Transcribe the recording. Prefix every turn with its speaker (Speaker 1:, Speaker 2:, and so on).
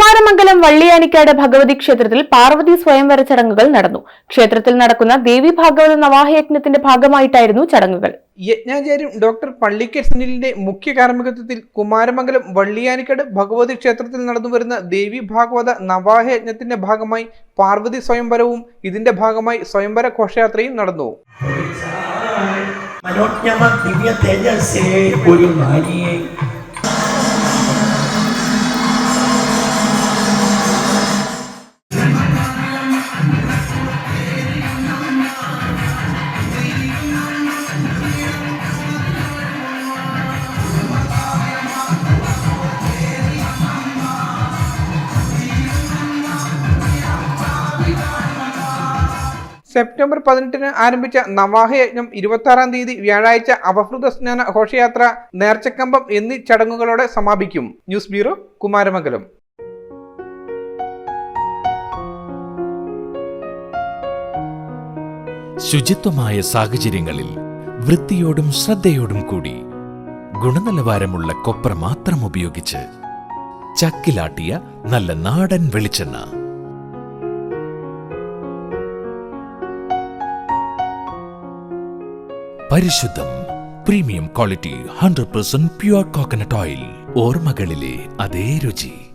Speaker 1: കുമാരമംഗലം വള്ളിയാനിക്കാട് ഭഗവതി ക്ഷേത്രത്തിൽ പാർവതി സ്വയംവര ചടങ്ങുകൾ നടന്നു. ക്ഷേത്രത്തിൽ നടക്കുന്ന ദേവി ഭാഗവത നവാഹയജ്ഞത്തിന്റെ ഭാഗമായിട്ടായിരുന്നു ചടങ്ങുകൾ.
Speaker 2: യജ്ഞാചാര്യം ഡോക്ടർ പള്ളിക്കൽ സുനിലിന്റെ മുഖ്യ കാർമ്മികത്വത്തിൽ കുമാരമംഗലം വള്ളിയാനിക്കാട് ഭഗവതി ക്ഷേത്രത്തിൽ നടന്നു വരുന്ന ദേവി ഭാഗവത നവാഹയജ്ഞത്തിന്റെ ഭാഗമായി പാർവതി സ്വയംവരവും ഇതിന്റെ ഭാഗമായി സ്വയംവര ഘോഷയാത്രയും നടന്നു.
Speaker 3: മനോജ്ഞമ ദിവ്യ തേജസ്സേ ഒരു നാരിയെ
Speaker 2: സെപ്റ്റംബർ പതിനെട്ടിന് ആരംഭിച്ച നവാഹ യജ്ഞം ഇരുപത്തി ആറാം തീയതി വ്യാഴാഴ്ച അപഹൃത സ്നാന ഘോഷയാത്ര നേർച്ചക്കമ്പം എന്നീ ചടങ്ങുകളോടെ സമാപിക്കും. News bureau Kumaramangalam.
Speaker 4: ശുചിത്വമായ സാഹചര്യങ്ങളിൽ വൃത്തിയോടും ശ്രദ്ധയോടും കൂടി ഗുണനിലവാരമുള്ള കൊപ്ര മാത്രം ഉപയോഗിച്ച് ചക്കിലാട്ടിയ നല്ല നാടൻ വെളിച്ചെണ്ണ. പരിശുദ്ധം. Premium quality hundred percent pure coconut oil. ഓർമ്മകളിലെ അതേ രുചി.